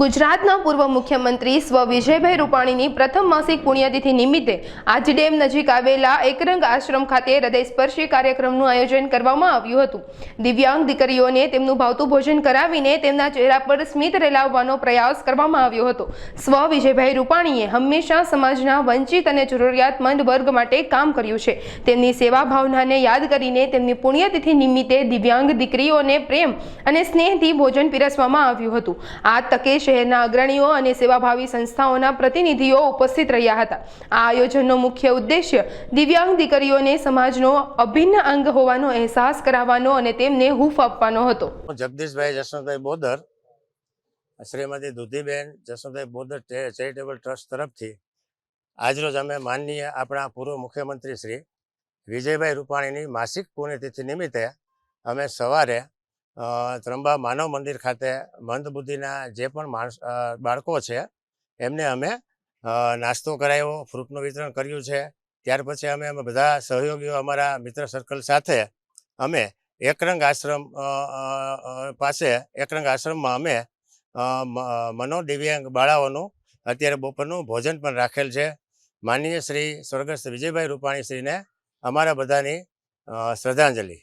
ગુજરાતના પૂર્વ મુખ્યમંત્રી સ્વ વિજયભાઈ રૂપાણીની પ્રથમ માસિક પુણ્યતિથિ નિમિત્તે આજ ડેમ નજીક આવેલા એકરંગ આશ્રમ ખાતે હૃદયસ્પર્શી કાર્યક્રમનું આયોજન કરવામાં આવ્યું હતું. દિવ્યાંગ દીકરીઓને તેમનું ભાવતું ભોજન કરાવીને તેમના ચહેરા પર સ્મિત રેલાવવાનો પ્રયાસ કરવામાં આવ્યો હતો. સ્વ વિજયભાઈ રૂપાણીએ હંમેશા સમાજના વંચિત અને જરૂરિયાતમંદ વર્ગ માટે કામ કર્યું છે. તેમની સેવા ભાવનાને યાદ કરીને તેમની પુણ્યતિથિ નિમિત્તે દિવ્યાંગ દીકરીઓને પ્રેમ અને સ્નેહથી ભોજન પીરસવામાં આવ્યું હતું. આ તકે શહેરના અગ્રણીઓ અને સેવાભાવી સંસ્થાઓના પ્રતિનિધિઓ ઉપસ્થિત રહ્યા હતા. આ આયોજનનો મુખ્ય ઉદ્દેશ્ય દિવ્યાંગ દીકરીઓને સમાજનો અભિન્ન અંગ હોવાનો અહેસાસ કરાવવાનો અને તેમને હૂફ આપવાનો હતો. જગદીશભાઈ જસવંતભાઈ બોદર, શ્રીમતી દુધીબેન જસવંતભાઈ બોદર ચેરિટેબલ ટ્રસ્ટ તરફથી આજરોજ અમે માનનીય આપણા પૂર્વ મુખ્યમંત્રી શ્રી વિજયભાઈ રૂપાણીની માસિક પુણ્યતિથિ નિમિત્તે અમે સવારે ત્રંબા માનવ મંદિર ખાતે મંદબુદ્ધિના જે પણ માણસ બાળકો છે, એમને અમે નાસ્તો કરાવ્યો ફ્રૂટનું વિતરણ કર્યું છે. ત્યાર પછી અમે અમે બધા સહયોગીઓ અમારા મિત્ર સર્કલ સાથે અમે એકરંગ આશ્રમ પાસે એકરંગ આશ્રમમાં અમે મનોદિવ્યાંગ બાળાઓનું અત્યારે બપોરનું ભોજન પણ રાખેલ છે. માનનીય શ્રી સ્વર્ગસ્થ વિજયભાઈ રૂપાણી શ્રીને અમારા બધાની શ્રદ્ધાંજલિ.